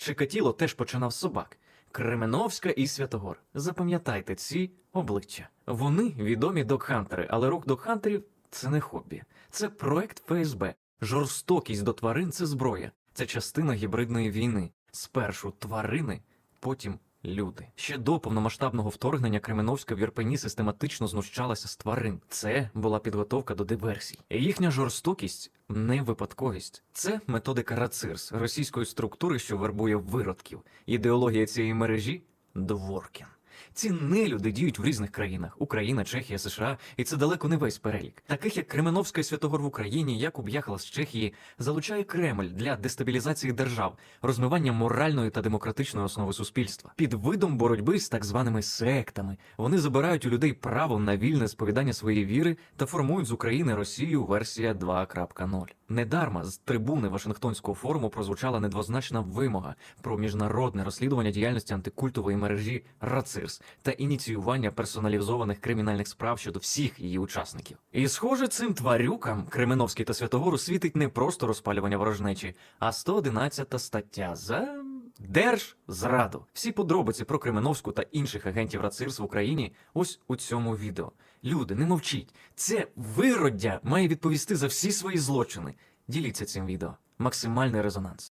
Чикатіло теж починав собак. Кременовська і Святогор. Запам'ятайте ці обличчя. Вони відомі докхантери, але рух докхантерів це не хобі. Це проект ФСБ. Жорстокість до тварин це зброя. Це частина гібридної війни. Спершу тварини, потім люди. Ще до повномасштабного вторгнення Кременовська в Єрпені систематично знущалася з тварин. Це була підготовка до диверсій. Їхня жорстокість не випадковість. Це методика РАЦИРС російської структури, що вербує виродків. Ідеологія цієї мережі Дворкін. Ці нелюди діють в різних країнах: Україна, Чехія, США, і це далеко не весь перелік. Таких як Кременовська Святогор в Україні, Якуб Яхала з Чехії, залучає Кремль для дестабілізації держав, розмивання моральної та демократичної основи суспільства. Під видом боротьби з так званими сектами вони забирають у людей право на вільне сповідання своєї віри та формують з України Росію версія 2.0. Недарма з трибуни Вашингтонського форуму прозвучала недвозначна вимога про міжнародне розслідування діяльності антикультової мережі РАЦИРС та ініціювання персоналізованих кримінальних справ щодо всіх її учасників. І схоже, цим тварюкам Кременовський та Святогору світить не просто розпалювання ворожнечі, а 111 стаття за держзраду. Всі подробиці про Кременовську та інших агентів РАЦИРС в Україні ось у цьому відео. Люди, не мовчіть. Це вироддя має відповісти за всі свої злочини. Діліться цим відео. Максимальний резонанс.